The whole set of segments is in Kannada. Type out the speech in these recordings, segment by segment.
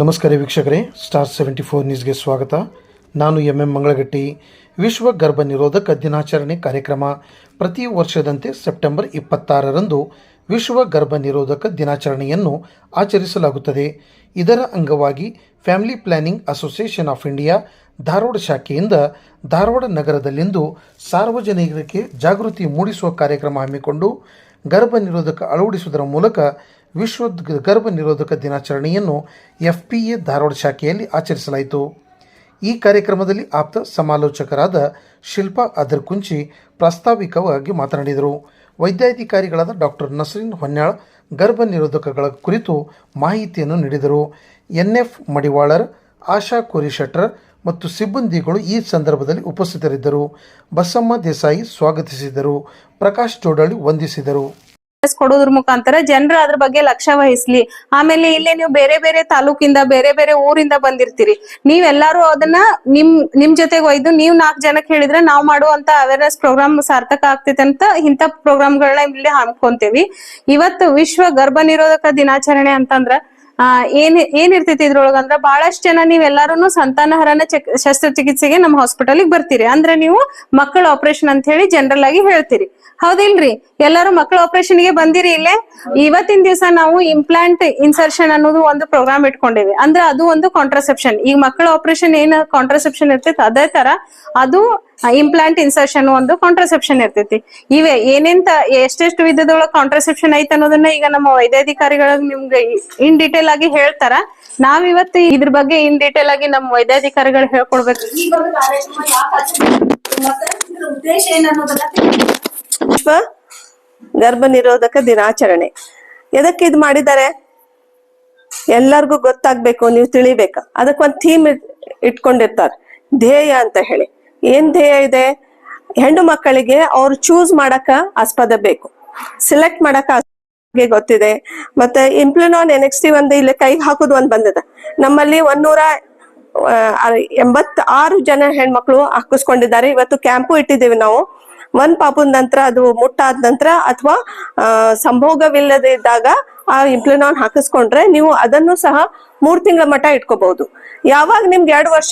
ನಮಸ್ಕಾರ ವೀಕ್ಷಕರೇ ಸ್ಟಾರ್ ಸೆವೆಂಟಿ ಫೋರ್ ನ್ಯೂಸ್ಗೆ ಸ್ವಾಗತ. ನಾನು ಎಂ ಎಂ ಮಂಗಳಗಟ್ಟಿ. ವಿಶ್ವ ಗರ್ಭ ನಿರೋಧಕ ದಿನಾಚರಣೆ ಕಾರ್ಯಕ್ರಮ ಪ್ರತಿ ವರ್ಷದಂತೆ ಸೆಪ್ಟೆಂಬರ್ ಇಪ್ಪತ್ತಾರರಂದು ವಿಶ್ವ ಗರ್ಭ ನಿರೋಧಕ ದಿನಾಚರಣೆಯನ್ನು ಆಚರಿಸಲಾಗುತ್ತದೆ. ಇದರ ಅಂಗವಾಗಿ family planning association of India Dharwad ಶಾಖೆಯಿಂದ Dharwad ನಗರದಲ್ಲಿಂದು ಸಾರ್ವಜನಿಕರಿಗೆ ಜಾಗೃತಿ ಮೂಡಿಸುವ ಕಾರ್ಯಕ್ರಮ ಹಮ್ಮಿಕೊಂಡು ಗರ್ಭ ನಿರೋಧಕ ಅಳವಡಿಸುವುದರ ಮೂಲಕ ವಿಶ್ವ ಗರ್ಭ ನಿರೋಧಕ ದಿನಾಚರಣೆಯನ್ನು ಎಫ್ ಪಿ ಎ ಧಾರವಾಡ ಶಾಖೆಯಲ್ಲಿ ಆಚರಿಸಲಾಯಿತು. ಈ ಕಾರ್ಯಕ್ರಮದಲ್ಲಿ ಆಪ್ತ ಸಮಾಲೋಚಕರಾದ ಶಿಲ್ಪಾ ಅದರ್ಕುಂಚಿ ಪ್ರಾಸ್ತಾವಿಕವಾಗಿ ಮಾತನಾಡಿದರು. ವೈದ್ಯಾಧಿಕಾರಿಗಳಾದ ಡಾಕ್ಟರ್ ನಸರೀನ್ ಹೊನ್ಯಾಳ್ ಗರ್ಭ ನಿರೋಧಕಗಳ ಕುರಿತು ಮಾಹಿತಿಯನ್ನು ನೀಡಿದರು. ಎನ್ ಎಫ್ ಮಡಿವಾಳರ್, ಆಶಾ ಕೋರಿಶೆಟ್ರ್ ಮತ್ತು ಸಿಬ್ಬಂದಿಗಳು ಈ ಸಂದರ್ಭದಲ್ಲಿ ಉಪಸ್ಥಿತರಿದ್ದರು. ಬಸಮ್ಮ ದೇಸಾಯಿ ಸ್ವಾಗತಿಸಿದರು. ಪ್ರಕಾಶ್ ಜೋಡಳಿ ವಂದಿಸಿದರು. ಕೊಡೋದ್ರ ಮುಖಾಂತರ ಜನರು ಅದ್ರ ಬಗ್ಗೆ ಲಕ್ಷ್ಯ ವಹಿಸ್ಲಿ. ಆಮೇಲೆ ಇಲ್ಲೇ ನೀವು ಬೇರೆ ಬೇರೆ ತಾಲೂಕಿಂದ, ಬೇರೆ ಬೇರೆ ಊರಿಂದ ಬಂದಿರ್ತೀರಿ. ನೀವೆಲ್ಲಾರು ಅದನ್ನ ನಿಮ್ ನಿಮ್ ಜೊತೆಗೆ ಒಯ್ದು ನೀವ್ ನಾಲ್ಕು ಜನಕ್ಕೆ ಹೇಳಿದ್ರೆ ನಾವ್ ಮಾಡುವಂತ ಅವೇರ್ನೆಸ್ ಪ್ರೋಗ್ರಾಮ್ ಸಾರ್ಥಕ ಆಗ್ತೈತೆ ಅಂತ ಇಂಥ ಪ್ರೋಗ್ರಾಮ್ಗಳನ್ನ ಇಲ್ಲಿ ಹಾಮ್ಕೊಂತೀವಿ. ಇವತ್ತು ವಿಶ್ವ ಗರ್ಭ ನಿರೋಧಕ ದಿನಾಚರಣೆ ಅಂತಂದ್ರ, ಆ, ಏನ್ ಏನ್ ಇರ್ತೈತಿ ಇದ್ರೊಳಗ ಅಂದ್ರ ಬಹಳಷ್ಟು ಜನ ನೀವೆಲ್ಲಾರು ಸಂತಾನಹರಣ ಚಕ್, ಶಸ್ತ್ರಚಿಕಿತ್ಸೆಗೆ ನಮ್ಮ ಹಾಸ್ಪಿಟಲ್ಗೆ ಬರ್ತೀರಿ. ಅಂದ್ರೆ ನೀವು ಮಕ್ಕಳ ಆಪರೇಷನ್ ಅಂತ ಹೇಳಿ ಜನರಲ್ ಆಗಿ ಹೇಳ್ತೀರಿ. ಹೌದಿಲ್ರಿ. ಎಲ್ಲಾರು ಮಕ್ಕಳ ಆಪರೇಷನ್ಗೆ ಬಂದಿರಿ ಇಲ್ಲೇ? ಇವತ್ತಿನ ದಿವಸ ನಾವು ಇಂಪ್ಲಾಂಟ್ ಇನ್ಸರ್ಷನ್ ಅನ್ನೋದು ಒಂದು ಪ್ರೋಗ್ರಾಮ್ ಇಟ್ಕೊಂಡಿವಿ. ಅಂದ್ರೆ ಅದು ಒಂದು ಕಾಂಟ್ರಸೆಪ್ಷನ್ ಈಗ ಮಕ್ಕಳ ಆಪರೇಷನ್ ಏನ್ ಕಾಂಟ್ರಸೆಪ್ಷನ್ ಇರ್ತೈತಿ? ಅದೇ ತರ ಅದು ಇಂಪ್ಲಾಂಟ್ ಇನ್ಸರ್ಷನ್ ಒಂದು ಕಾಂಟ್ರಸೆಪ್ಷನ್ ಇರ್ತೈತಿ. ಇವೆ ಏನೇಂತ ಎಷ್ಟೆಷ್ಟು ವಿಧದೊಳಗ ಕಾಂಟ್ರಸೆಪ್ಷನ್ ಐತೆ ಅನ್ನೋದನ್ನ ಈಗ ನಮ್ಮ ವೈದ್ಯಾಧಿಕಾರಿಗಳ ನಿಮ್ಗೆ ಇನ್ ಡೀಟೇಲ್ ಆಗಿ ಹೇಳ್ತಾರ. ನಾವ್ ಇವತ್ತು ಇದ್ರ ಬಗ್ಗೆ ಇನ್ ಡೀಟೇಲ್ ಆಗಿ ನಮ್ಮ ವೈದ್ಯಾಧಿಕಾರಿಗಳು ಹೇಳ್ಕೊಡ್ಬೇಕು. ಒಂದು ವಿಶ್ವ ಗರ್ಭ ನಿರೋಧಕ ದಿನಾಚರಣೆ. ಎದಕ್ಕೆ ಇದು ಮಾಡಿದ್ದಾರೆ? ಎಲ್ಲರಿಗೂ ಗೊತ್ತಾಗ್ಬೇಕು, ನೀವು ತಿಳಿಬೇಕು. ಅದಕ್ಕೊಂದು ಥೀಮ್ ಇಟ್ಕೊಂಡಿರ್ತಾರೆ. ಧ್ಯೇಯ ಅಂತ ಹೇಳಿ. ಏನ್ ಧ್ಯೇಯ ಇದೆ? ಹೆಣ್ಣು ಮಕ್ಕಳಿಗೆ ಅವ್ರು ಚೂಸ್ ಮಾಡಕ ಆಸ್ಪದ ಬೇಕು. ಸಿಲೆಕ್ಟ್ ಮಾಡಕ ಗೊತ್ತಿದೆ. ಮತ್ತೆ ಇಂಪ್ಲಿನಾನ್ ಟಿ ಒಂದು, ಇಲ್ಲಿ ಕೈ ಹಾಕೋದು ಒಂದ್ ಬಂದಿದೆ. ನಮ್ಮಲ್ಲಿ ಒಂದೂರ ಎಂಬತ್ ಆರು ಜನ ಹೆಣ್ಮಕ್ಳು ಹಾಕಿಸ್ಕೊಂಡಿದ್ದಾರೆ. ಇವತ್ತು ಕ್ಯಾಂಪು ಇಟ್ಟಿದ್ದೇವೆ ನಾವು. ಒಂದ್ ಪಾಪದ ನಂತರ ಅದು ಮುಟ್ಟಾದ ನಂತರ ಅಥವಾ ಸಂಭೋಗವಿಲ್ಲದೆ ಇದ್ದಾಗ ಆ ಇಂಪ್ಲಿನಾನ್ ಹಾಕಿಸ್ಕೊಂಡ್ರೆ ನೀವು ಅದನ್ನು ಸಹ ಮೂರ್ ತಿಂಗಳ ಮಟ್ಟ ಇಟ್ಕೋಬಹುದು ಯಾವಾಗ ನಿಮ್ಗೆ ಎರಡು ವರ್ಷ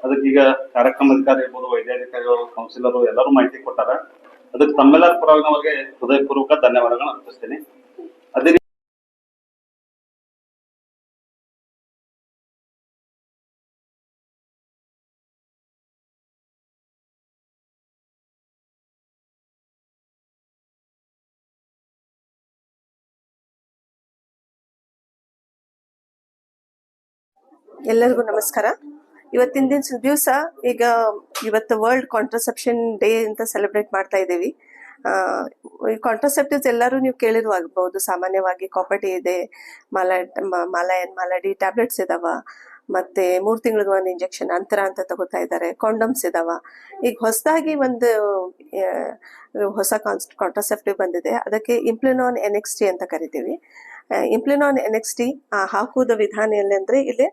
ಅದಕ್ಕೀಗ ಕಾರ್ಯಕ್ರಮ ಅಧಿಕಾರಿ ಇರ್ಬೋದು, ವೈದ್ಯಾಧಿಕಾರಿಗಳು ಕೌನ್ಸಿಲರು ಎಲ್ಲರೂ ಮಾಹಿತಿ ಕೊಟ್ಟಾರ. ಅದಕ್ಕೆ ತಮ್ಮೆಲ್ಲರ ಪರವಾಗಿ ಅವರಿಗೆ ಹೃದಯಪೂರ್ವಕ ಧನ್ಯವಾದಗಳನ್ನು ಅರ್ಪಿಸ್ತೀನಿ. ಎಲ್ಲರಿಗೂ ನಮಸ್ಕಾರ. ಇವತ್ತಿನ ದಿನ ದಿವಸ ಈಗ ಇವತ್ತು ವರ್ಲ್ಡ್ ಕಾಂಟ್ರಸೆಪ್ಷನ್ ಡೇ ಅಂತ ಸೆಲೆಬ್ರೇಟ್ ಮಾಡ್ತಾ ಇದ್ದೀವಿ. ಕಾಂಟ್ರಸೆಪ್ಟಿವ್ಸ್ ಎಲ್ಲರೂ ನೀವು ಕೇಳಿರುವಾಗಬಹುದು ಸಾಮಾನ್ಯವಾಗಿ ಕಾಪಟಿ ಇದೆ, ಮಾಲಾ ಮಾಲಯನ್ ಮಾಲಾಡಿ ಟ್ಯಾಬ್ಲೆಟ್ಸ್ ಇದಾವ, ಮತ್ತೆ ಮೂರು ತಿಂಗಳಿಗೆ ಒಂದು ಇಂಜೆಕ್ಷನ್ ಅಂತರ ಅಂತ ತಗೋತಾ ಇದ್ದಾರೆ. ಕಾಂಡಮ್ಸ್ ಇದಾವ. ಈಗ ಹೊಸದಾಗಿ ಒಂದು ಹೊಸ ಹೊಸ ಕಾಂಟ್ರಸೆಪ್ಟಿವ್ ಬಂದಿದೆ. ಅದಕ್ಕೆ ಇಂಪ್ಲಿನಾನ್ ಎನೆಕ್ಸ್ಟಿ ಅಂತ ಕರಿತೀವಿ. ಇಂಪ್ಲಿನಾನ್ ಎನ್ ಎಕ್ಸ್ ಟಿ ಹಾಕುವುದ ವಿಧಾನ ಎಲ್ಲಂದ್ರೆ ಇಲ್ಲಿ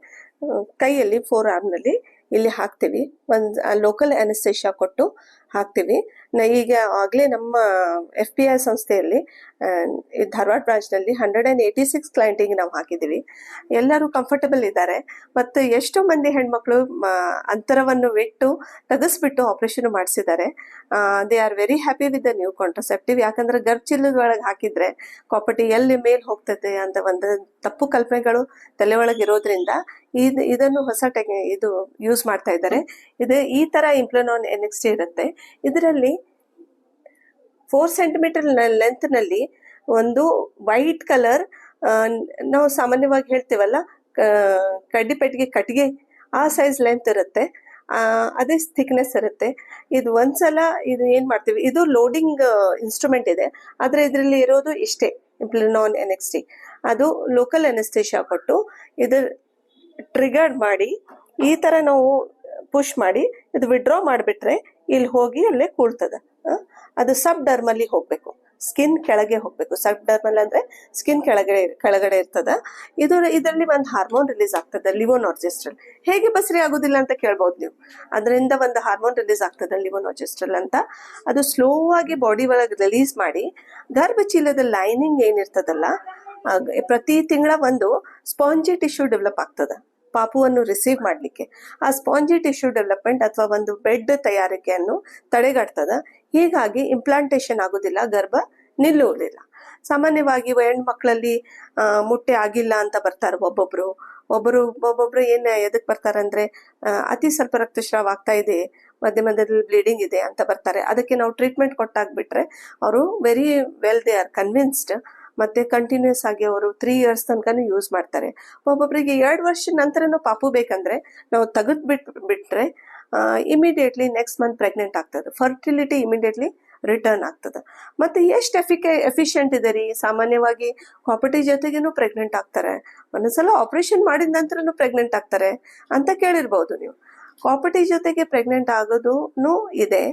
ಕೈಯಲ್ಲಿ ಫೋರ್ ಆರ್ಮ್ನಲ್ಲಿ ಇಲ್ಲಿ ಹಾಕ್ತೀವಿ. ಒಂದು ಲೋಕಲ್ ಅನೆಸ್ಥೇಷಿಯಾ ಕೊಟ್ಟು ಹಾಕ್ತೀವಿ. ಈಗ ಆಗಲೇ ನಮ್ಮ ಎಫ್ ಪಿ ಐ ಸಂಸ್ಥೆಯಲ್ಲಿ ಧಾರವಾಡ ಬ್ರಾಂಚ್ನಲ್ಲಿ ಹಂಡ್ರೆಡ್ ಆ್ಯಂಡ್ ಏಯ್ಟಿ ಸಿಕ್ಸ್ ಕ್ಲೈಂಟಿಗೆ ನಾವು ಹಾಕಿದ್ದೀವಿ. ಎಲ್ಲರೂ ಕಂಫರ್ಟಬಲ್ ಇದ್ದಾರೆ. ಮತ್ತು ಎಷ್ಟೋ ಮಂದಿ ಹೆಣ್ಮಕ್ಳು ಅಂತರವನ್ನು ಬಿಟ್ಟು ತೆಗೆಸ್ಬಿಟ್ಟು ಆಪರೇಷನ್ ಮಾಡಿಸಿದ್ದಾರೆ. They are very happy with the new contraceptive ಯಾಕಂದ್ರೆ ಗರ್ಚಿಲ್ಲದೊಳಗೆ ಹಾಕಿದ್ರೆ ಕಾಪಟಿ ಎಲ್ಲಿ ಮೇಲ್ ಹೋಗ್ತದೆ ಅಂತ ಒಂದು ತಪ್ಪು ಕಲ್ಪನೆಗಳು ತಲೆ ಒಳಗೆ ಇರೋದ್ರಿಂದ ಇದು, ಇದನ್ನು ಹೊಸ ಟೆಕ್, ಇದು ಯೂಸ್ ಮಾಡ್ತಾ ಇದ್ದಾರೆ. ಇದು ಈ ತರ ಎನ್ ಎಕ್ಸ್ಟಿ ಇರುತ್ತೆ. ಇದರಲ್ಲಿ ಫೋರ್ ಸೆಂಟಿಮೀಟರ್ ಲೆಂತ್ನಲ್ಲಿ ಒಂದು ವೈಟ್ ಕಲರ್ ನಾವು ಸಾಮಾನ್ಯವಾಗಿ ಹೇಳ್ತೀವಲ್ಲ ಕಡ್ಡಿ ಪೆಟ್ಟಿಗೆ ಕಟ್ಟಿಗೆ ಆ ಸೈಜ್ ಲೆಂತ್ ಇರುತ್ತೆ. ಅದೇ ಥಿಕ್ನೆಸ್ ಇರುತ್ತೆ. ಇದು ಒಂದ್ಸಲ ಇದು ಏನ್ ಮಾಡ್ತೀವಿ, ಇದು ಲೋಡಿಂಗ್ ಇನ್ಸ್ಟ್ರೂಮೆಂಟ್ ಇದೆ. ಆದ್ರೆ ಇದರಲ್ಲಿ ಇರೋದು ಇಷ್ಟೇ ನಾನ್ ಎನೆಕ್ಸ್ಟಿ ಅದು ಲೋಕಲ್ ಎನೆಸ್ಥೇಷಿಯಾ ಕೊಟ್ಟು ಇದು ಟ್ರಿಗರ್ಡ್ ಮಾಡಿ, ಈ ತರ ನಾವು ಪುಷ್ ಮಾಡಿ, ಇದು ವಿಡ್ರಾ ಮಾಡಿಬಿಟ್ರೆ ಇಲ್ಲಿ ಹೋಗಿ ಅಲ್ಲೇ ಕೂಳ್ತದ? ಅದು ಸಬ್ ಡರ್ಮಲ್ಲಿ ಹೋಗ್ಬೇಕು. ಸ್ಕಿನ್ ಕೆಳಗೆ ಹೋಗ್ಬೇಕು. ಸಬ್ ಡರ್ಮಲ್ ಅಂದ್ರೆ ಸ್ಕಿನ್ ಕೆಳಗಡೆ ಕೆಳಗಡೆ ಇರ್ತದ. ಇದು, ಇದರಲ್ಲಿ ಒಂದು ಹಾರ್ಮೋನ್ ರಿಲೀಸ್ ಆಗ್ತದೆ ಲಿವೋನಾರ್ಜೆಸ್ಟ್ರಲ್ ಹೇಗೆ ಬಸರಿ ಆಗುದಿಲ್ಲ ಅಂತ ಕೇಳ್ಬೋದು ನೀವು. ಅದರಿಂದ ಒಂದು ಹಾರ್ಮೋನ್ ರಿಲೀಸ್ ಆಗ್ತದೆ ಲಿವೋನಾರ್ಜೆಸ್ಟ್ರಲ್ ಅಂತ. ಅದು ಸ್ಲೋ ಆಗಿ ಬಾಡಿ ಒಳಗೆ ರಿಲೀಸ್ ಮಾಡಿ, ಗರ್ಭಚೀಲದ ಲೈನಿಂಗ್ ಏನಿರ್ತದಲ್ಲ ಪ್ರತಿ ತಿಂಗಳ ಒಂದು ಸ್ಪಾಂಜಿ ಟಿಶ್ಯೂ ಡೆವಲಪ್ ಆಗ್ತದೆ. ಪಾಪುವನ್ನು ರಿಸೀವ್ ಮಾಡಲಿಕ್ಕೆ. ಆ ಸ್ಪಾಂಜಿ ಟಿಶ್ಯೂ ಡೆವಲಪ್ಮೆಂಟ್ ಅಥವಾ ಒಂದು ಬೆಡ್ ತಯಾರಿಕೆಯನ್ನು ತಡೆಗಟ್ತದ. ಹೀಗಾಗಿ ಇಂಪ್ಲಾಂಟೇಶನ್ ಆಗೋದಿಲ್ಲ, ಗರ್ಭ ನಿಲ್ಲುವುದಿಲ್ಲ. ಸಾಮಾನ್ಯವಾಗಿ ಹೆಣ್ಮಕ್ಳಲ್ಲಿ ಮುಟ್ಟೆ ಆಗಿಲ್ಲ ಅಂತ ಬರ್ತಾರೆ ಒಬ್ಬೊಬ್ರು. ಒಬ್ಬರು, ಒಬ್ಬೊಬ್ರು ಏನು ಎದಕ್ಕೆ ಬರ್ತಾರೆ ಅಂದರೆ ಅತಿ ಸ್ವಲ್ಪ ರಕ್ತಸ್ರಾವ ಆಗ್ತಾ ಇದೆ, ಮಧ್ಯ ಮಧ್ಯದಲ್ಲಿ ಬ್ಲೀಡಿಂಗ್ ಇದೆ ಅಂತ ಬರ್ತಾರೆ. ಅದಕ್ಕೆ ನಾವು ಟ್ರೀಟ್ಮೆಂಟ್ ಕೊಟ್ಟಾಗ್ಬಿಟ್ರೆ ಅವರು very well they are convinced ಮತ್ತೆ ಕಂಟಿನ್ಯೂಸ್ ಆಗಿ ಅವರು ತ್ರೀ ಇಯರ್ಸ್ ತನಕನೂ ಯೂಸ್ ಮಾಡ್ತಾರೆ. ಒಬ್ಬೊಬ್ಬರಿಗೆ ಎರಡು ವರ್ಷ ನಂತರನೂ ಪಾಪು ಬೇಕಂದ್ರೆ ನಾವು ತೆಗೆದು ಬಿಟ್, ಬಿಟ್ರೆ ಇಮಿಡಿಯೇಟ್ಲಿ ನೆಕ್ಸ್ಟ್ ಮಂತ್ ಪ್ರೆಗ್ನೆಂಟ್ ಆಗ್ತದೆ. ಫರ್ಟಿಲಿಟಿ ಇಮಿಡಿಯೇಟ್ಲಿ ರಿಟರ್ನ್ ಆಗ್ತದೆ. ಮತ್ತೆ ಎಷ್ಟು ಎಫಿಕೆ ಎಫಿಷಿಯಂಟ್ ಇದೆ ರೀ? ಸಾಮಾನ್ಯವಾಗಿ ಕಾಪರ್ಟಿ ಜೊತೆಗೇನು ಪ್ರೆಗ್ನೆಂಟ್ ಆಗ್ತಾರೆ. ಒಂದೊಂದ್ಸಲ ಆಪರೇಷನ್ ಮಾಡಿದ ನಂತರನೂ ಪ್ರೆಗ್ನೆಂಟ್ ಆಗ್ತಾರೆ ಅಂತ ಕೇಳಿರ್ಬೋದು ನೀವು. ಕಾಪರ್ಟಿ ಜೊತೆಗೆ ಪ್ರೆಗ್ನೆಂಟ್ ಆಗೋದೂ ಇದೆ.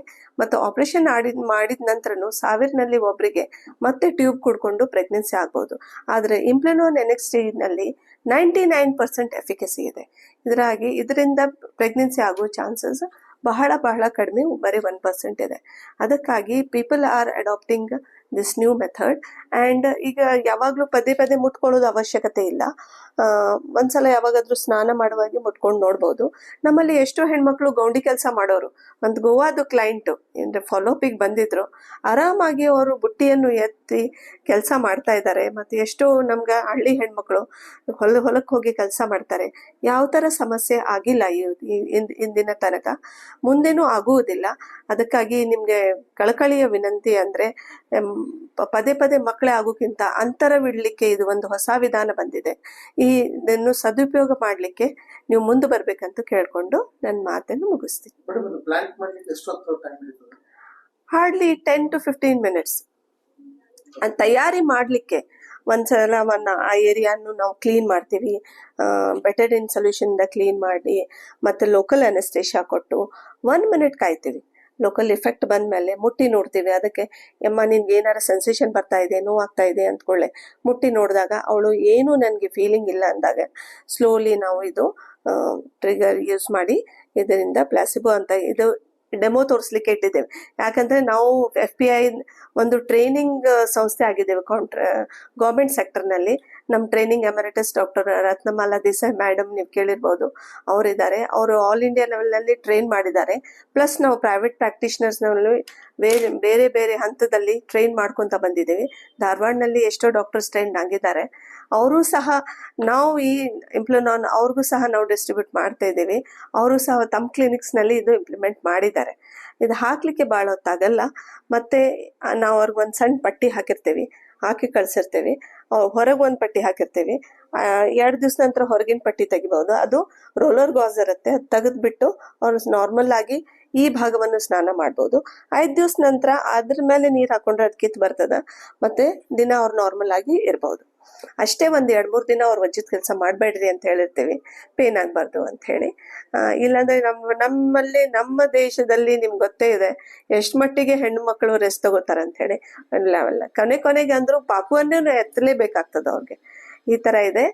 ಮತ್ತು ಆಪರೇಷನ್ ಮಾಡಿದ ಮಾಡಿದ ನಂತರನು ಸಾವಿರನಲ್ಲಿ ಒಬ್ಬರಿಗೆ ಮತ್ತೆ ಟ್ಯೂಬ್ ಕುಡ್ಕೊಂಡು ಪ್ರೆಗ್ನೆನ್ಸಿ ಆಗ್ಬೋದು. ಆದರೆ ಇಂಪ್ಲೆನೋನ್ನಲ್ಲಿ ನೈಂಟಿ ನೈನ್ ಪರ್ಸೆಂಟ್ ಎಫಿಕಸಿ ಇದೆ. ಇದರಾಗಿ ಇದರಿಂದ ಪ್ರೆಗ್ನೆನ್ಸಿ ಆಗೋ ಚಾನ್ಸಸ್ ಬಹಳ ಬಹಳ ಕಡಿಮೆ, ಬರೀ ಒನ್ ಪರ್ಸೆಂಟ್ ಇದೆ. ಅದಕ್ಕಾಗಿ people are adopting this new method and ಈಗ ಯಾವಾಗಲೂ ಪದೇ ಪದೇ ಮುಟ್ಕೊಳ್ಳೋದು ಅವಶ್ಯಕತೆ ಇಲ್ಲ. ಒಂದ್ಸಲ ಯಾವಾಗಾದ್ರೂ ಸ್ನಾನ ಮಾಡುವಾಗ ಮುಟ್ಕೊಂಡು ನೋಡ್ಬೋದು. ನಮ್ಮಲ್ಲಿ ಎಷ್ಟೋ ಹೆಣ್ಮಕ್ಳು ಗೌಂಡಿ ಕೆಲಸ ಮಾಡೋರು. ಒಂದು ಗೋವಾದು ಕ್ಲೈಂಟು ಅಂದರೆ ಫಾಲೋಪಿಗೆ ಬಂದಿದ್ರು. ಆರಾಮಾಗಿ ಅವರು ಬುಟ್ಟಿಯನ್ನು ಎತ್ತಿ ಕೆಲಸ ಮಾಡ್ತಾ ಇದ್ದಾರೆ. ಮತ್ತು ಎಷ್ಟೋ ನಮ್ಗೆ ಹಳ್ಳಿ ಹೆಣ್ಮಕ್ಳು ಹೊಲ ಹೊಲಕ್ಕೆ ಹೋಗಿ ಕೆಲಸ ಮಾಡ್ತಾರೆ. ಯಾವ ಥರ ಸಮಸ್ಯೆ ಆಗಿಲ್ಲ ಈ, ಈ- ಇಂದ್- ಇಂದಿನ ತನಕ. ಮುಂದೇನೂ ಆಗುವುದಿಲ್ಲ. ಅದಕ್ಕಾಗಿ ನಿಮಗೆ ಕಳಕಳಿಯ ವಿನಂತಿ ಅಂದರೆ ಪದೇ ಪದೇ ಮಕ್ಕಳೇ ಆಗೋಕ್ಕಿಂತ ಅಂತರವಿಡಲಿಕ್ಕೆ ಇದು ಒಂದು ಹೊಸ ವಿಧಾನ ಬಂದಿದೆ. ಈ ಇದನ್ನು ಸದುಪಯೋಗ ಮಾಡಲಿಕ್ಕೆ ನೀವು ಮುಂದೆ ಬರಬೇಕಂತ ಕೇಳ್ಕೊಂಡು ನನ್ನ ಮಾತನ್ನು ಮುಗಿಸ್ತೀನಿ. Hardly ten to fifteen minutes. ತಯಾರಿ ಮಾಡಲಿಕ್ಕೆ ಒಂದ್ಸಲ ಒನ್ ಆ ಏರಿಯಾನು ನಾವು ಕ್ಲೀನ್ ಮಾಡ್ತೀವಿ. ಬೆಟರ್ ಇನ್ ಸೊಲ್ಯೂಷನ್ ಇಂದ ಕ್ಲೀನ್ ಮಾಡಿ ಮತ್ತೆ ಲೋಕಲ್ ಅನೆಸ್ಟೇಷಿಯಾ ಕೊಟ್ಟು ಒನ್ ಮಿನಿಟ್ ಕಾಯ್ತೀವಿ. ಲೋಕಲ್ ಇಫೆಕ್ಟ್ ಬಂದಮೇಲೆ ಮುಟ್ಟಿ ನೋಡ್ತೀವಿ. ಅದಕ್ಕೆ ಎಮ್ಮ ನಿನ್ಗೆ ಏನಾರ ಸೆನ್ಸೇಷನ್ ಬರ್ತಾ ಇದೆ, ನೋವಾಗ್ತಾ ಇದೆ ಅಂದ್ಕೊಳ್ಳೆ. ಮುಟ್ಟಿ ನೋಡಿದಾಗ ಅವಳು ಏನು ನನಗೆ ಫೀಲಿಂಗ್ ಇಲ್ಲ ಅಂದಾಗ ಸ್ಲೋಲಿ ನಾವು ಇದು ಟ್ರಿಗರ್ ಯೂಸ್ ಮಾಡಿ ಇದರಿಂದ ಪ್ಲಾಸಿಬೋ ಅಂತ ಇದು ಡೆಮೋ ತೋರಿಸ್ಲಿಕ್ಕೆ ಇಟ್ಟಿದ್ದೇವೆ. ಯಾಕಂದ್ರೆ ನಾವು ಎಫ್ ಪಿ ಐ ಒಂದು ಟ್ರೈನಿಂಗ್ ಸಂಸ್ಥೆ ಆಗಿದ್ದೇವೆ. ಕಾಂಟ್ರ ಗೌರ್ಮೆಂಟ್ ಸೆಕ್ಟರ್ನಲ್ಲಿ ನಮ್ಮ training emeritus doctor Ratnamala Desai madam ನೀವು ಕೇಳಿರ್ಬೋದು. ಅವರಿದ್ದಾರೆ. ಅವರು ಆಲ್ ಇಂಡಿಯಾ ಲೆವೆಲ್ನಲ್ಲಿ ಟ್ರೈನ್ ಮಾಡಿದ್ದಾರೆ. ಪ್ಲಸ್ ನಾವು ಪ್ರೈವೇಟ್ ಪ್ರಾಕ್ಟೀಷನರ್ಸ್ನಲ್ಲಿ ಬೇರೆ ಬೇರೆ ಬೇರೆ ಹಂತದಲ್ಲಿ ಟ್ರೈನ್ ಮಾಡ್ಕೊತ ಬಂದಿದ್ದೀವಿ. ಧಾರವಾಡನಲ್ಲಿ ಎಷ್ಟೋ ಡಾಕ್ಟರ್ಸ್ ಟ್ರೈನ್ ಆಗಿದ್ದಾರೆ. ಅವರು ಸಹ ನಾವು ಈ ಇಂಪ್ಲೋನಾನ್ ಅವ್ರಿಗೂ ಸಹ ನಾವು ಡಿಸ್ಟ್ರಿಬ್ಯೂಟ್ ಮಾಡ್ತಾ ಇದ್ದೀವಿ. ಅವರು ಸಹ ತಮ್ಮ ಕ್ಲಿನಿಕ್ಸ್ನಲ್ಲಿ ಇದು ಇಂಪ್ಲಿಮೆಂಟ್ ಮಾಡಿದ್ದಾರೆ. ಇದು ಹಾಕ್ಲಿಕ್ಕೆ ಭಾಳ ಹೊತ್ತಾಗಲ್ಲ. ಮತ್ತೆ ನಾವು ಅವ್ರಿಗೆ ಒಂದು ಸಣ್ಣ ಪಟ್ಟಿ ಹಾಕಿರ್ತೀವಿ. ಹಾಕಿ ಕಳ್ಸಿರ್ತೀವಿ. ಹೊರಗೆ ಒಂದು ಪಟ್ಟಿ ಹಾಕಿರ್ತೀವಿ. ಎರಡು ದಿವಸ ನಂತರ ಹೊರಗಿನ ಪಟ್ಟಿ ತೆಗಿಬಹುದು. ಅದು ರೋಲರ್ ಗಾಸ್ ಇರುತ್ತೆ. ಅದು ತೆಗೆದ್ಬಿಟ್ಟು ಅವ್ರು ನಾರ್ಮಲ್ ಆಗಿ ಈ ಭಾಗವನ್ನು ಸ್ನಾನ ಮಾಡ್ಬೋದು. ಐದು ದಿವಸ ನಂತರ ಅದ್ರ ಮೇಲೆ ನೀರು ಹಾಕೊಂಡ್ರೆ ಅದು ಕಿತ್ತು ಬರ್ತದ. ಮತ್ತೆ ದಿನ ಅವ್ರು ನಾರ್ಮಲ್ ಆಗಿ ಇರ್ಬೋದು. ಅಷ್ಟೇ ಒಂದ್ ಎರಡ್ ಮೂರ್ ದಿನ ಅವ್ರ ವಜ್ಜದ ಕೆಲಸ ಮಾಡಬೇಡ್ರಿ ಅಂತ ಹೇಳಿರ್ತೀವಿ. ಪೇನ್ ಆಗ್ಬಾರ್ದು ಅಂತ ಹೇಳಿ. ಇಲ್ಲಾಂದ್ರೆ ನಮ್, ನಮ್ಮಲ್ಲಿ, ನಮ್ಮ ದೇಶದಲ್ಲಿ ನಿಮ್ಗೆ ಗೊತ್ತೇ ಇದೆ. ಎಷ್ಟು ಮಟ್ಟಿಗೆ ಹೆಣ್ಣು ಮಕ್ಕಳು ರೆಸ್ಟ್ ತಗೋತಾರೆ ಅಂತ ಹೇಳಿ. ಅಲ್ಲ ಕೊನೆ ಕೊನೆಗೆ ಅಂದ್ರು ಪಾಪುವನ್ನೇ ಎತ್ತಲೇಬೇಕಾಗ್ತದೆ ಅವ್ರಿಗೆ. ಈ ತರ ಇದೆ.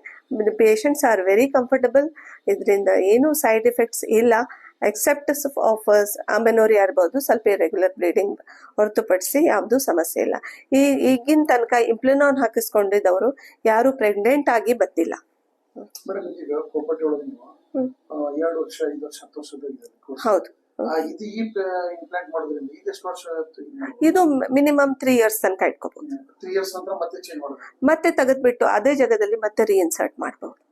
ಪೇಷಂಟ್ಸ್ ಆರ್ ವೆರಿ ಕಂಫರ್ಟಬಲ್ ಇದರಿಂದ ಏನು ಸೈಡ್ ಎಫೆಕ್ಟ್ಸ್ ಇಲ್ಲ. ಎಕ್ಸೆಪ್ಟ್ ಆಫರ್ಸ್ ಅಮೆನೋರಿಯಾ ಇರ್ಬೋದು ಸ್ವಲ್ಪ ಇರೆಗ್ಯುಲರ್ ಬ್ಲೀಡಿಂಗ್ ಹೊರತುಪಡಿಸಿ ಯಾವುದು ಸಮಸ್ಯೆ ಇಲ್ಲ. ಈ ಈಗಿನ ತನಕ ಇಂಪ್ಲಿನಾನ್ ಹಾಕಿಸ್ಕೊಂಡಿದ್ದವರು ಯಾರು ಪ್ರೆಗ್ನೆಂಟ್ ಆಗಿ ಬತ್ತಿಲ್ಲ. ಹೌದು. ಇದು ಮಿನಿಮಮ್ ತ್ರೀ ಇಯರ್ಸ್ ತನಕ ಇಟ್ಕೋಬಹುದು. ಮತ್ತೆ ತೆಗೆದ್ಬಿಟ್ಟು ಅದೇ ಜಾಗದಲ್ಲಿ ಮತ್ತೆ ರೀಇನ್ಸರ್ಟ್ ಮಾಡಬಹುದು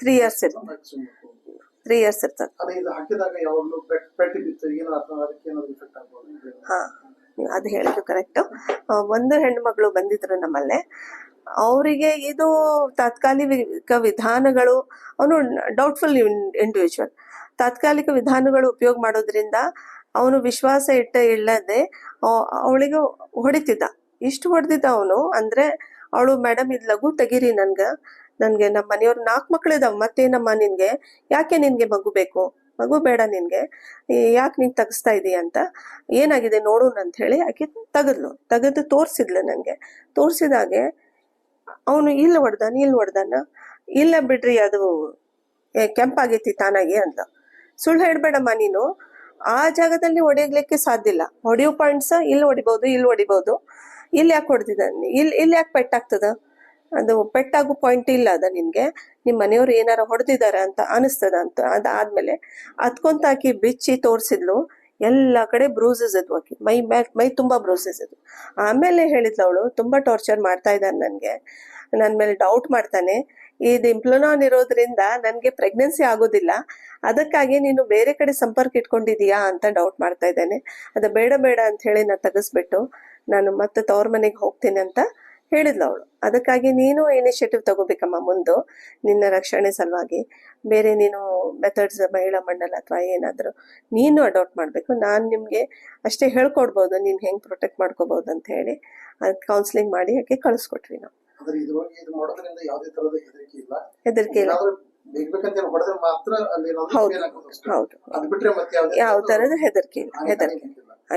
ತ್ರೀ ಇಯರ್ಸ್ ಇರ್ತದೆ. ತ್ರೀ ಇಯರ್ಸ್ ಇರ್ತದೆ. ಹಾ ಅದು ಹೇಳಿದ್ದು ಕರೆಕ್ಟ್ ಒಂದು ಹೆಣ್ಣು ಮಗಳು ಬಂದಿದ್ರು ನಮ್ಮಲ್ಲೇ. ಅವರಿಗೆ ಇದು ತಾತ್ಕಾಲಿಕ ವಿಧಾನಗಳು ಅವನು ಡೌಟ್ಫುಲ್ ಇಂಡಿವಿಜುವಲ್ ತಾತ್ಕಾಲಿಕ ವಿಧಾನಗಳು ಉಪಯೋಗ ಮಾಡೋದ್ರಿಂದ ಅವನು ವಿಶ್ವಾಸ ಇಟ್ಟ ಇಲ್ಲದೆ ಅವಳಿಗೆ ಹೊಡಿತಿದ್ದ. ಇಷ್ಟು ಹೊಡೆದಿದ್ದ ಅವನು ಅಂದ್ರೆ ಅವಳು ಮೇಡಮ್ ಇದು ಲಘು ತೆಗೀರಿ ನನ್ಗ. ನನ್ಗೆ ನಮ್ಮ ಮನೆಯವ್ರು ನಾಲ್ಕು ಮಕ್ಳಿದಾವ್ ಮತ್ತೇನಮ್ಮ ನಿನ್ಗೆ ಯಾಕೆ ನಿನ್ಗೆ ಮಗು ಬೇಕು? ಮಗು ಬೇಡ ನಿನ್ಗೆ. ಯಾಕೆ ನೀನು ತೆಗಿಸ್ತಾ ಇದೀಯ ಅಂತ. ಏನಾಗಿದೆ ನೋಡೋಣ ಅಂತ ಹೇಳಿ ಆಕೆ ತೆಗೆದ್ಲು. ತೆಗೆದು ತೋರಿಸಿದ್ಲು ನನಗೆ ತೋರಿಸಿದಾಗೆ ಅವನು ಇಲ್ಲಿ ಹೊಡ್ದಾನ ಇಲ್ಲಿ ಹೊಡ್ದಾನ ಇಲ್ಲ ಬಿಡ್ರಿ ಅದು ಕೆಂಪಾಗೈತಿ ತಾನಾಗಿ ಅಂತ ಸುಳ್ಳು ಹೇಳ್ಬೇಡಮ್ಮ ನೀನು. ಆ ಜಾಗದಲ್ಲಿ ಹೊಡೆಯಲಿಕ್ಕೆ ಸಾಧ್ಯ ಇಲ್ಲ. ಹೊಡೆಯೋ ಪಾಯಿಂಟ್ಸ ಇಲ್ಲಿ ಹೊಡಿಬಹುದು ಇಲ್ಲಿ ಹೊಡಿಬಹುದು ಇಲ್ಲಿ ಯಾಕೆ ಹೊಡೆದಿದ್ದಾನೆ ಇಲ್ಲಿ ಇಲ್ಲಿ ಯಾಕೆ ಪೆಟ್ಟಾಗ್ತದ? ಅದು ಪೆಟ್ಟಾಗೋ ಪಾಯಿಂಟ್ ಇಲ್ಲ ಅದ ನಿನ್ಗೆ. ನಿಮ್ಮ ಮನೆಯವ್ರು ಏನಾರ ಹೊಡೆದಿದ್ದಾರೆ ಅಂತ ಅನಿಸ್ತದ ಅಂತ ಅದಾದ್ಮೇಲೆ ಮೇಲೆ ಆಕಿ ಬಿಚ್ಚಿ ತೋರಿಸಿದ್ಲು. ಎಲ್ಲ ಕಡೆ ಬ್ರೂಸಸ್ ಇದ್ವು ಆಕಿ. ಮೈ ಮ್ಯಾಕ್ ಮೈ ತುಂಬಾ ಬ್ರೂಸಸ್ ಇದ್ವು. ಆಮೇಲೆ ಹೇಳಿದ್ಲು ಅವಳು, ತುಂಬಾ ಟಾರ್ಚರ್ ಮಾಡ್ತಾ ಇದ್ದಾನೆ ನನಗೆ. ನನ್ನ ಮೇಲೆ ಡೌಟ್ ಮಾಡ್ತಾನೆ. ಇದು ಇಂಪ್ಲೋನಾನ್ ಇರೋದ್ರಿಂದ ನನಗೆ ಪ್ರೆಗ್ನೆನ್ಸಿ ಆಗೋದಿಲ್ಲ. ಅದಕ್ಕಾಗಿ ನೀನು ಬೇರೆ ಕಡೆ ಸಂಪರ್ಕ ಇಟ್ಕೊಂಡಿದೀಯಾ ಅಂತ ಡೌಟ್ ಮಾಡ್ತಾ ಇದ್ದಾನೆ. ಅದು ಬೇಡ ಬೇಡ ಅಂತ ಹೇಳಿ ನಾ ತೆಗೆಸ್ಬಿಟ್ಟು ನಾನು ಮತ್ತೆ ತವ್ರ ಮನೆಗೆ ಹೋಗ್ತೀನಿ ಅಂತ ಹೇಳಿದ್ಲು ಅವಳು. ಅದಕ್ಕಾಗಿ ನೀನು ಇನಿಷಿಯೇಟಿವ್ ತಗೋಬೇಕಮ್ಮ ಮುಂದು ನಿನ್ನ ರಕ್ಷಣೆ ಸಲುವಾಗಿ. ಬೇರೆ ನೀನು ಮೆಥಡ್ಸ್ ಮಹಿಳಾ ಮಂಡಲ ಅಥವಾ ಏನಾದರೂ ನೀನು ಅಡಾಪ್ಟ್ ಮಾಡಬೇಕು. ನಾನು ನಿಮಗೆ ಅಷ್ಟೇ ಹೇಳ್ಕೊಡ್ಬೋದು ನೀನು ಹೆಂಗೆ ಪ್ರೊಟೆಕ್ಟ್ ಮಾಡ್ಕೋಬೋದು ಅಂತ ಹೇಳಿ. ಅದಕ್ಕೆ ಕೌನ್ಸಿಲಿಂಗ್ ಮಾಡಿ ಹಾಕಿ ಕಳಿಸ್ಕೊಟ್ವಿ ನಾವು. ಹೆದರಿಕೆ ಇಲ್ಲ. ಹೌದು. ಹೌದು. ಅದ್ ಯಾವ ತರದ ಹೆದರಿಕೆ ಇಲ್ಲ. ಹೆದರಿಕೆ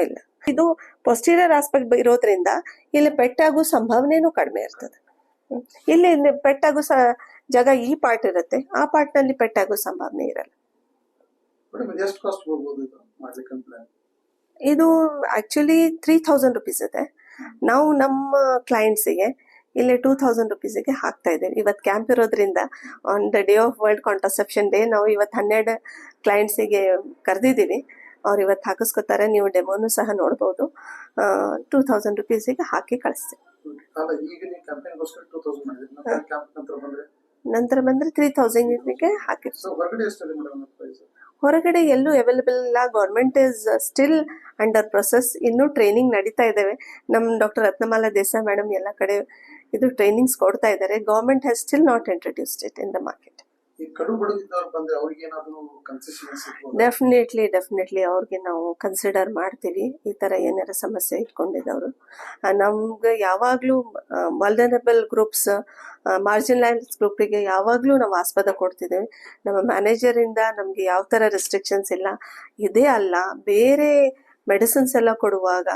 ಇಲ್ಲ. ಇದು ಪೊಸ್ಟೀರಿಯರ್ ಆಸ್ಪೆಕ್ಟ್ ಇರೋದ್ರಿಂದ ಇಲ್ಲಿ ಪೆಟ್ಟಾಗೋ ಸಂಭಾವನೆನೂ ಕಡಿಮೆ ಇರ್ತದೆ. ಇಲ್ಲಿ ಪೆಟ್ಟಾಗೋ ಸ ಜಾಗ ಈ ಪಾರ್ಟ್ ಇರುತ್ತೆ. ಆ ಪಾರ್ಟ್ನಲ್ಲಿ ಪೆಟ್ಟಾಗೋ ಸಂಭಾವನೆ ಇರಲ್ಲ. ಇದು ಆಕ್ಚುಲಿ ತ್ರೀ ತೌಸಂಡ್ ರುಪೀಸ್ ಇದೆ ನಾವು ನಮ್ಮ ಕ್ಲೈಂಟ್ಸಿಗೆ ಇಲ್ಲಿ ಟೂ ತೌಸಂಡ್ ರುಪೀಸಿಗೆ ಹಾಕ್ತಾ ಇದ್ದೇವೆ. ಇವತ್ತು ಕ್ಯಾಂಪ್ ಇರೋದ್ರಿಂದ on the day of world contraception day ನಾವು ಇವತ್ತು ಹನ್ನೆರಡು ಕ್ಲೈಂಟ್ಸಿಗೆ ಕರೆದಿದ್ದೀವಿ. ಅವ್ರು ಇವತ್ತು ಹಾಕಿಸ್ಕೊತಾರೆ ನೀವು ಡೆಮೋನು ಸಹ ನೋಡ್ಬೋದು. ಟೂ ತೌಸಂಡ್ ರುಪೀಸಿಗೆ ಹಾಕಿ ಮಾಡಿದ್ರಿ ನಂತರ ಬಂದ್ರೆ? ತ್ರೀ ತೌಸಂಡ್ಗೆ ಹಾಕಿ. ಹೊರಗಡೆ ಎಷ್ಟಿದೆ ಮೇಡಮ್ ಪ್ರೈಸ್ ಹೊರಗಡೆ ಎಲ್ಲೂ ಅವೈಲೇಬಲ್ ಇಲ್ಲ. Government is still under process ಇನ್ನೂ ಟ್ರೈನಿಂಗ್ ನಡೀತಾ ಇದ್ದಾವೆ ನಮ್ಮ ಡಾಕ್ಟರ್ ರತ್ನಮಾಲಾ ದೇಸಾಯಿ ಮೇಡಮ್ ಎಲ್ಲ ಕಡೆ ಇದು ಟ್ರೈನಿಂಗ್ಸ್ ಕೊಡ್ತಾ ಇದ್ದಾರೆ government has still not introduced it in the market definitely definitely ಅವ್ರಿಗೆ ನಾವು ಕನ್ಸಿಡರ್ ಮಾಡ್ತೀವಿ. ಈ ತರ ಏನಾರ ಸಮಸ್ಯೆ ಇಟ್ಕೊಂಡಿದ್ದವರು. ನಮ್ಗೆ ಯಾವಾಗ್ಲೂ ವಲ್ನರಬಲ್ ಗ್ರೂಪ್ಸ್ ಮಾರ್ಜಿನಲೈಸ್ ಗ್ರೂಪಿಗೆ ಯಾವಾಗ್ಲೂ ನಾವು ಆಸ್ಪದ ಕೊಡ್ತಿದ್ದೇವೆ. ನಮ್ಮ ಮ್ಯಾನೇಜರ್ ಇಂದ ನಮ್ಗೆ ಯಾವ ತರ ರೆಸ್ಟ್ರಿಕ್ಷನ್ಸ್ ಇಲ್ಲ. ಇದೇ ಅಲ್ಲ, ಬೇರೆ ಮೆಡಿಸಿನ್ಸ್ ಎಲ್ಲ ಕೊಡುವಾಗ,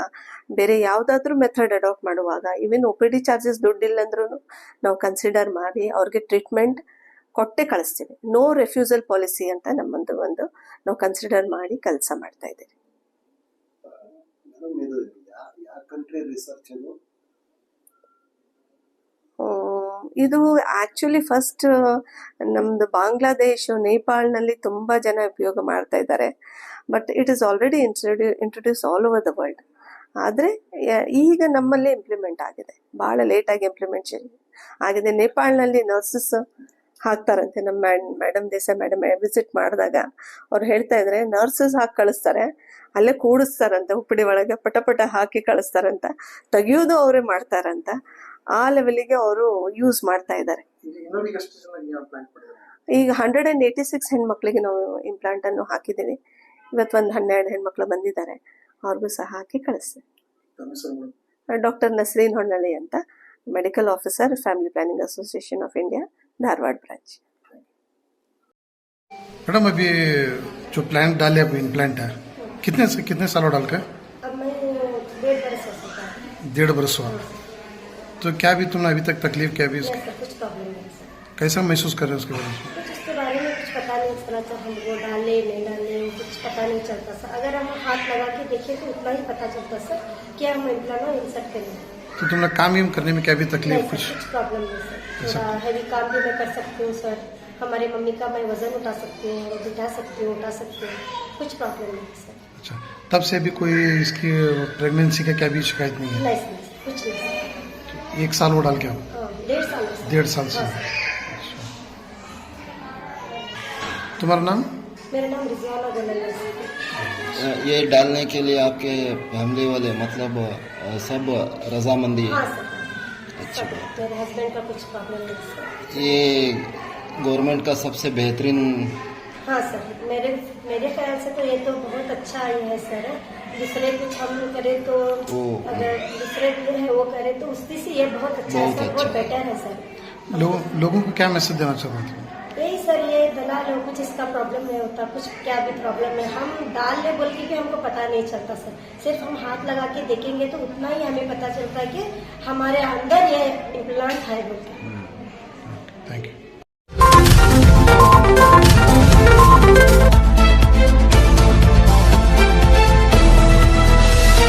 ಬೇರೆ ಯಾವುದಾದ್ರೂ ಮೆಥಡ್ ಅಡಾಪ್ಟ್ ಮಾಡುವಾಗ even O P D charges ದುಡ್ಡಿಲ್ಲ ಅಂದ್ರೂ ನಾವು ಕನ್ಸಿಡರ್ ಮಾಡಿ ಅವ್ರಿಗೆ ಟ್ರೀಟ್ಮೆಂಟ್ ಕೊಟ್ಟೆ ಕಳಿಸ್ತೀವಿ. ನೋ ರೆಫ್ಯೂಸಲ್ ಪಾಲಿಸಿ ಅಂತ ನಮ್ಮೊಂದು ಒಂದು ನಾವು ಕನ್ಸಿಡರ್ ಮಾಡಿ ಕೆಲಸ ಮಾಡ್ತಾ ಇದ್ದೀವಿ. ಇದು ಆಕ್ಚುಲಿ ಫಸ್ಟ್ ನಮ್ದು ಬಾಂಗ್ಲಾದೇಶ್ ನೇಪಾಳ್ನಲ್ಲಿ ತುಂಬಾ ಜನ ಉಪಯೋಗ ಮಾಡ್ತಾ ಇದ್ದಾರೆ. But it is already intro introduce all over the world ಆದರೆ ಈಗ ನಮ್ಮಲ್ಲಿ ಇಂಪ್ಲಿಮೆಂಟ್ ಆಗಿದೆ. ಭಾಳ ಲೇಟಾಗಿ ಇಂಪ್ಲಿಮೆಂಟ್ ಆಗಿದೆ. ನೇಪಾಳ್ನಲ್ಲಿ ನರ್ಸಸ್ ಹಾಕ್ತಾರಂತೆ ನಮ್ಮ ಮೇಡಮ್ ದೇಸಾಯಿ ಮೇಡಮ್ ವಿಸಿಟ್ ಮಾಡಿದಾಗ. ಅವ್ರು ಹೇಳ್ತಾ ಇದ್ರೆ ನರ್ಸಸ್ ಹಾಕಿ ಕಳಿಸ್ತಾರೆ. ಅಲ್ಲೇ ಕೂಡಿಸ್ತಾರಂತೆ ಉಪ್ಪಿಡಿ ಒಳಗೆ ಪಟ ಪಟ ಹಾಕಿ ಕಳಿಸ್ತಾರಂತ. ತೆಗಿಯೋದು ಅವರೇ ಮಾಡ್ತಾರಂತ. ಆ ಲೆವೆಲಿಗೆ ಅವರು ಯೂಸ್ ಮಾಡ್ತಾ ಇದ್ದಾರೆ. ಈಗ ಹಂಡ್ರೆಡ್ ಅಂಡ್ ಏಯ್ಟಿ ಸಿಕ್ಸ್ ಹೆಣ್ಮಕ್ಳಿಗೆ ನಾವು ಇಂಪ್ಲಾಂಟ್ ಅನ್ನು ಹಾಕಿದ್ದೀವಿ. ಇವತ್ತು ಒಂದು ಹನ್ನೆರಡು ಹೆಣ್ಮಕ್ಳು ಬಂದಿದ್ದಾರೆ. ಅವ್ರಿಗೂ ಸಹ ಹಾಕಿ ಕಳಿಸ್ತೀವಿ ಮೇಡಮ್? ಡಾಕ್ಟರ್ ನಸ್ರೀನ್ ಹೊನ್ನಳ್ಳಿ ಅಂತ medical officer family planning association of India Dharwad branch madam अभी जो प्लांट डाले अभी इम्प्लांट है। कितने से कितने सालों डाल का? डेढ़ बरस हुआ। तो क्या भी तुमने अभी तक तकलीफ़ क्या भी इसकी तो कैसा महसूस कर रहे हो उसके बारे में? पता नहीं चलता सर अगर हम हाथ लगा के देखें तो उतना ही पता चलता सर कि हम इम्प्लान इंसर्ट करेंगे। तो तुमने काम वाम करने में क्या भी तकलीफ़ कुछ? कुछ प्रॉब्लम नहीं सर हैवी काम भी मैं कर सकती हूँ सर हमारे मम्मी का मैं वज़न उठा सकती हूँ बिठा सकती हूँ उठा सकती हूँ। कुछ प्रॉब्लम नहीं सर अच्छा। तब से भी कोई इसकी प्रेगनेंसी का क्या भी शिकायत नहीं है? नहीं सर कुछ नहीं एक साल वो डाल के आओ। हाँ, डेढ़ साल डेढ़ साल से। हाँ, तुम्हारा नाम? मेरा नाम रिजवाना है। ये डालने के लिए आपके फैमिली वाले मतलब सब रजामंदी है। हाँ सर। अच्छा। सब मेरे हस्बैंड का कुछ प्रॉब्लम ये गवर्नमेंट का सबसे बेहतरीन हाँ सर मेरे मेरे ख्याल से तो ये तो बहुत अच्छा ये है सर। दूसरे कुछ हम करें तो ओ। अगर दूसरे जो है वो करें तो उसकी से ये बहुत अच्छा है बहुत सर बहुत अच्छा। बेटर है सर। लोगों लोगों को क्या मैसेज देना चाहते सर ये लो कुछ इसका प्रॉब्लम नहीं होता, कुछ क्या भी प्रॉब्लम है। हम डाल ले बोल के भी हमको पता नहीं चलता सर। सिर्फ़ हम हाथ लगा के देखेंगे तो उतना ही हमें पता चलता है कि हमारे अंदर ये इम्प्लांट है बोलते